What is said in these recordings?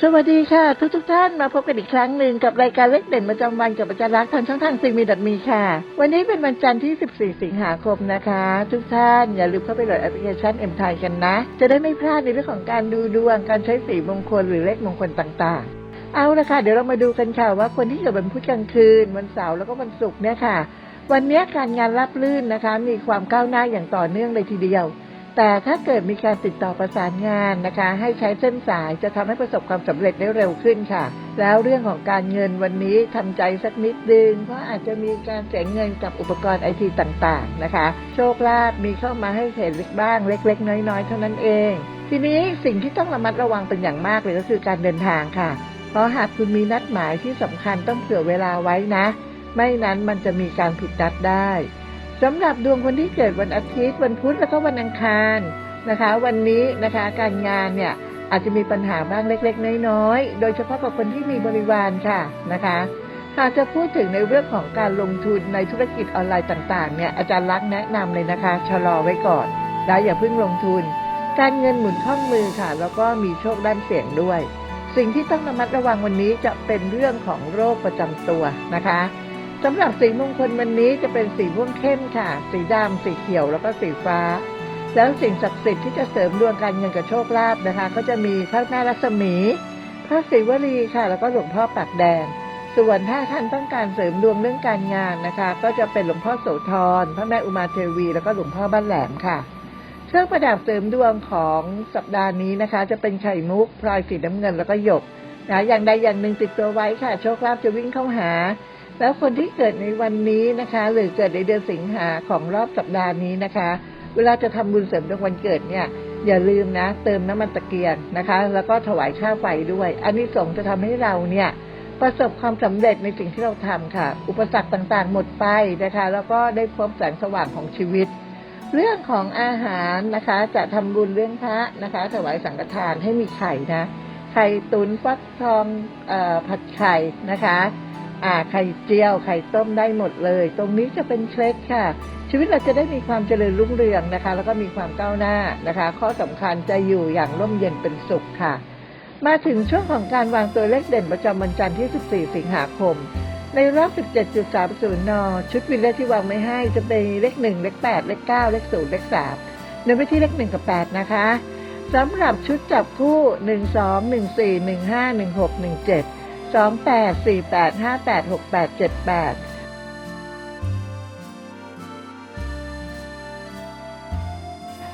สวัสดีค่ะ ทุกทุกท่านมาพบกันอีกครั้งหนึ่งกับรายการเล็กเด่นประจำวันกับอาจารย์รักทางช่องทางซีมีดัดมีค่ะ วันนี้เป็นวันจันทร์ที่ 14 สิงหาคมนะคะ ทุกท่านอย่าลืมเข้าไปโหลดแอปพลิเคชันเอ็มไทยกันนะ จะได้ไม่พลาดในเรื่องของการดูดวงการใช้สีมงคลหรือเลขมงคลต่างๆ เอาละค่ะ เดี๋ยวเรามาดูกันค่ะว่าคนที่เกิดวันพุธกลางคืน วันเสาร์แล้วก็วันศุกร์เนี่ยค่ะ วันนี้การงานราบรื่นนะคะ มีความก้าวหน้าอย่างต่อเนื่องเลยทีเดียว แต่ถ้าเกิดมีการติดต่อประสานงานนะคะ ให้ใช้เส้นสายจะทำให้ประสบความสำเร็จได้เร็วขึ้นค่ะ แล้วเรื่องของการเงินวันนี้ทำใจสักนิดนึงเพราะอาจจะมีการเสียเงินกับอุปกรณ์ไอทีต่างๆนะคะ โชคลาภมีเข้ามาให้เห็นบ้างเล็ก ๆ น้อยๆ เท่านั้นเอง ทีนี้สิ่งที่ต้องระมัดระวังเป็นอย่างมากเลยก็คือการเดินทางค่ะ เพราะหากคุณมีนัดหมายที่สำคัญต้องเผื่อเวลาไว้นะ ไม่นั้นมันจะมีการผิดนัดได้ สำหรับดวงคนที่เกิดวันอาทิตย์ วันพุธแล้วก็วันอังคารนะคะ วันนี้นะคะการงานเนี่ยอาจจะมีปัญหาบ้างเล็ก ๆ น้อยๆโดยเฉพาะกับคนที่มีบริวารค่ะนะคะหากจะพูดถึงในเรื่องของการลงทุนในธุรกิจออนไลน์ต่างๆเนี่ยอาจารย์ลักษณ์แนะนำเลยนะคะชะลอไว้ก่อนแล้วอย่าเพิ่งลงทุน การเงินหมุนคล่องมือค่ะ แล้วก็มีโชคด้านเสี่ยงด้วย สิ่งที่ต้องระมัดระวังวันนี้จะเป็นเรื่องของโรคประจำตัวนะคะ สำหรับสีมงคลวันนี้จะเป็นสีม่วงเข้มค่ะ สีดำสีเขียวแล้วก็สีฟ้า แล้วสิ่งศักดิ์สิทธิ์ที่จะเสริมดวงการเงินกับโชคลาภนะคะ ก็จะมีพระแม่รัศมี พระศิวลีค่ะ แล้วก็หลวงพ่อปากแดง ส่วนถ้าท่านต้องการเสริมดวงเรื่องการงานนะคะ ก็จะเป็นหลวงพ่อโสธรพระแม่อุมาเทวี แล้วก็หลวงพ่อบ้านแหลมค่ะเครื่องประดับเสริมดวงของสัปดาห์นี้นะคะ จะเป็นไข่มุกพลอยสีน้ำเงินแล้วก็หยกนะอย่างใดอย่างหนึ่งติดตัวไว้ค่ะ โชคลาภจะวิ่งเข้าหา แล้วคนที่เกิดในวันนี้นะคะ หรือเกิดในเดือนสิงหาของรอบสัปดาห์นี้นะคะ เวลาจะทำบุญเสริมดวงวันเกิดเนี่ยอย่าลืมนะ เติมน้ำมันตะเกียงนะคะ แล้วก็ถวายค่าไฟด้วย อันนี้สงจะทำให้เราเนี่ยประสบความสำเร็จในสิ่งที่เราทำค่ะ อุปสรรคต่างๆ หมดไปนะคะ แล้วก็ได้พบแสงสว่างของชีวิต เรื่องของอาหารนะคะ จะทำบุญเรื่องพระนะคะ ถวายสังฆทานให้มีไข่นะ ไข่ตุนฟักทองเออผัดไข่นะคะ อ่าไข่เจียวไข่ต้มได้หมดเลย ตรงนี้จะเป็นเคล็ดค่ะ ชีวิตเราจะได้มีความเจริญรุ่งเรืองนะคะ แล้วก็มีความก้าวหน้านะคะ ข้อสำคัญจะอยู่อย่างร่มเย็นเป็นสุขค่ะ มาถึงช่วงของการวางตัวเลขเด่นประจำวันจันทร์ที่ 14 สิงหาคม ในรอบ 17.30 น ชุดวินเลขที่วางไม่ให้จะเป็นเลข 1 เลข 8 เลข 9 เลข 0 เลข 3เน้นไปที่เลข 1 กับ 8 นะคะสำหรับชุดจับคู่ 1 2 1 4 1 5 1 6 1 7 2 8 4 8 5 8 6 8 7 8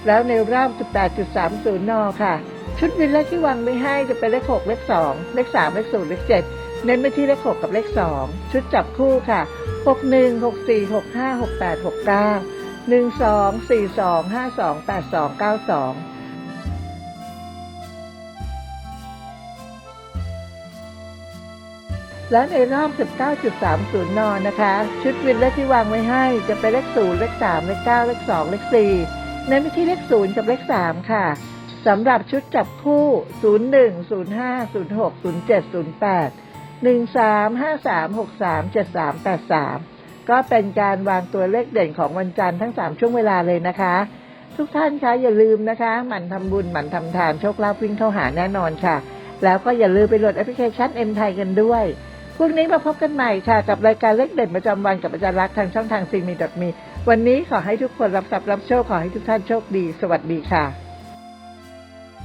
แล้วในรอบ18.30 นอค่ะ ชุดวินเลขที่วางไม่ให้จะเป็นเลข 6 เลข 2 เลข 3 เลข 0 เลข 7 เน้นไปที่เลข 6 กับเลข 2 ชุดจับคู่ค่ะ 61 64 65 68 69 12 42 52 82 92 และในรอบ 19.30นนะคะ ชุดวินเลขที่วางไว้ให้จะเป็นเลข 0 เลข 3 เลข 9 เลข 2 เลข 4 ในวิธีเลข 0 กับเลข 3 ค่ะสำหรับชุดจับคู่ 01 05 06 07 08 13 53 63 73 83 ก็เป็นการวางตัวเลขเด่นของวันจันทร์ทั้ง 3 ช่วงเวลาเลยนะคะ ทุกท่านคะอย่าลืมนะคะ หมั่นทำบุญหมั่นทำทานโชคลาภวิ่งเข้าหาแน่นอนค่ะ แล้วก็อย่าลืมไปโหลดแอปพลิเคชัน M ไทยกันด้วย พรุ่งนี้มาพบกันใหม่ค่ะ กับรายการเล็กเด่นประจำวันกับอาจารย์รักทางช่องทางซีมีดมี วันนี้ขอให้ทุกคนรับทรัพย์รับโชคขอให้ทุกท่านโชคดี สวัสดีค่ะ